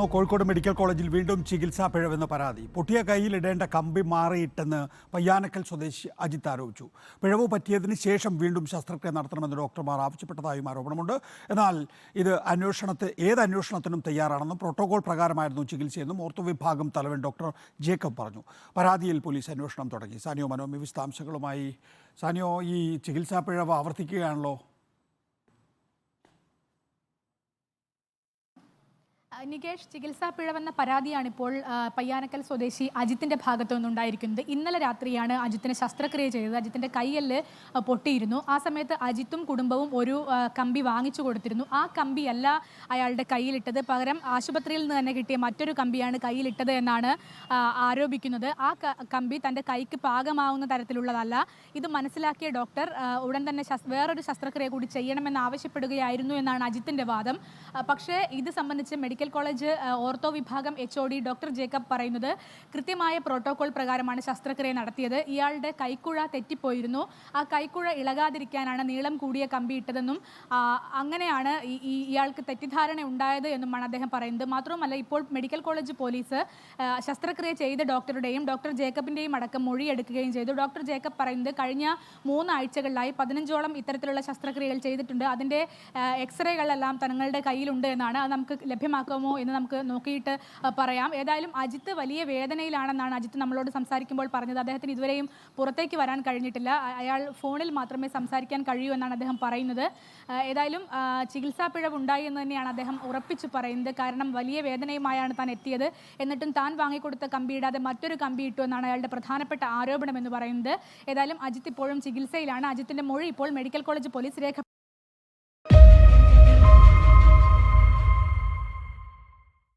തുടരുന്നു കോഴിക്കോട് മെഡിക്കൽ കോളേജിൽ വീണ്ടും ചികിത്സാ പിഴവെന്ന് പരാതി. പൊട്ടിയ കൈയിലിടേണ്ട കമ്പി മാറിയിട്ടെന്ന് പയ്യാനക്കൽ സ്വദേശി അജിത്ത് ആരോപിച്ചു. പിഴവ് പറ്റിയതിന് ശേഷം വീണ്ടും ശസ്ത്രക്രിയ നടത്തണമെന്ന് ഡോക്ടർമാർ ആവശ്യപ്പെട്ടതായും ആരോപണമുണ്ട്. എന്നാൽ ഇത് അന്വേഷണത്തെ ഏത് അന്വേഷണത്തിനും തയ്യാറാണെന്നും പ്രോട്ടോകോൾ പ്രകാരമായിരുന്നു ചികിത്സയെന്നും ഓർത്തോ വിഭാഗം തലവൻ ഡോക്ടർ ജേക്കബ് പറഞ്ഞു. പരാതിയിൽ പോലീസ് അന്വേഷണം തുടങ്ങി. സാനിയോ മനോമി വിശദാംശങ്ങളുമായി. സാനിയോ ഈ ചികിത്സാ പിഴവ് ആവർത്തിക്കുകയാണല്ലോ? നികേഷ് ചികിത്സാ പിഴവെന്ന പരാതിയാണ് ഇപ്പോൾ പയ്യാനക്കൽ സ്വദേശി അജിത്തിന്റെ ഭാഗത്തു നിന്നുണ്ടായിരിക്കുന്നത്. ഇന്നലെ രാത്രിയാണ് അജിത്തിന് ശസ്ത്രക്രിയ ചെയ്തത്. അജിത്തിന്റെ കയ്യൽ പൊട്ടിയിരുന്നു. ആ സമയത്ത് അജിത്തും കുടുംബവും ഒരു കമ്പി വാങ്ങിച്ചു കൊടുത്തിരുന്നു. ആ കമ്പിയല്ല അയാളുടെ കയ്യിലിട്ടത്. പകരം ആശുപത്രിയിൽ നിന്ന് തന്നെ കിട്ടിയ മറ്റൊരു കമ്പിയാണ് കയ്യിലിട്ടത് എന്നാണ് ആരോപിക്കുന്നത്. ആ കമ്പി തന്റെ കൈക്ക് പാകമാവുന്ന തരത്തിലുള്ളതല്ല. ഇത് മനസ്സിലാക്കിയ ഡോക്ടർ ഉടൻ തന്നെ വേറൊരു ശസ്ത്രക്രിയ കൂടി ചെയ്യണമെന്ന് ആവശ്യപ്പെടുകയായിരുന്നു എന്നാണ് അജിത്തിന്റെ വാദം. പക്ഷേ ഇത് സംബന്ധിച്ച് മെഡിക്കൽ കോളേജ് ഓർത്തോ വിഭാഗം H O D doctor Jacob പറയുന്നത് കൃത്യമായ പ്രോട്ടോകോൾ പ്രകാരമാണ് ശസ്ത്രക്രിയ നടത്തിയത്. ഇയാളുടെ കൈക്കുഴ തെറ്റിപ്പോയിരുന്നു. ആ കൈക്കുഴ ഇളകാതിരിക്കാനാണ് നീളം കൂടിയ കമ്പി ഇട്ടതെന്നും അങ്ങനെയാണ് ഈ ഇയാൾക്ക് തെറ്റിദ്ധാരണ ഉണ്ടായത് എന്നുമാണ് അദ്ദേഹം പറയുന്നത്. മാത്രവുമല്ല ഇപ്പോൾ മെഡിക്കൽ കോളേജ് പോലീസ് ശസ്ത്രക്രിയ ചെയ്ത ഡോക്ടറുടെയും ഡോക്ടർ ജേക്കബിന്റെയും അടക്കം മൊഴിയെടുക്കുകയും ചെയ്തു. ഡോക്ടർ ജേക്കബ് പറയുന്നത് കഴിഞ്ഞ മൂന്നാഴ്ചകളിലായി പതിനഞ്ചോളം ഇത്തരത്തിലുള്ള ശസ്ത്രക്രിയകൾ ചെയ്തിട്ടുണ്ട്. അതിന്റെ എക്സ്റേകളെല്ലാം തങ്ങളുടെ കയ്യിലുണ്ട് എന്നാണ് അത് നമുക്ക് ലഭ്യമാക്കുമോ എന്ന് നമുക്ക് നോക്കിയിട്ട് പറയാം. ഏതായാലും അജിത്ത് വലിയ വേദനയിലാണെന്നാണ് അജിത്ത് നമ്മളോട് സംസാരിക്കുമ്പോൾ പറഞ്ഞത്. അദ്ദേഹത്തിന് ഇതുവരെയും പുറത്തേക്ക് വരാൻ കഴിഞ്ഞിട്ടില്ല. അയാൾ ഫോണിൽ മാത്രമേ സംസാരിക്കാൻ കഴിയൂ എന്നാണ് അദ്ദേഹം പറയുന്നത്. ഏതായാലും ചികിത്സാ പിഴവ് ഉണ്ടായി എന്ന് തന്നെയാണ് അദ്ദേഹം ഉറപ്പിച്ചു പറയുന്നത്. കാരണം വലിയ വേദനയുമായാണ് താൻ എത്തിയത്. എന്നിട്ടും താൻ വാങ്ങിക്കൊടുത്ത കമ്പി ഇടാതെ മറ്റൊരു കമ്പി ഇട്ടു എന്നാണ് അയാളുടെ പ്രധാനപ്പെട്ട ആരോപണം എന്ന് പറയുന്നത്. ഏതായാലും അജിത്ത് ഇപ്പോഴും ചികിത്സയിലാണ്. അജിത്തിന്റെ മൊഴി ഇപ്പോൾ മെഡിക്കൽ കോളേജ് പോലീസ് രേഖ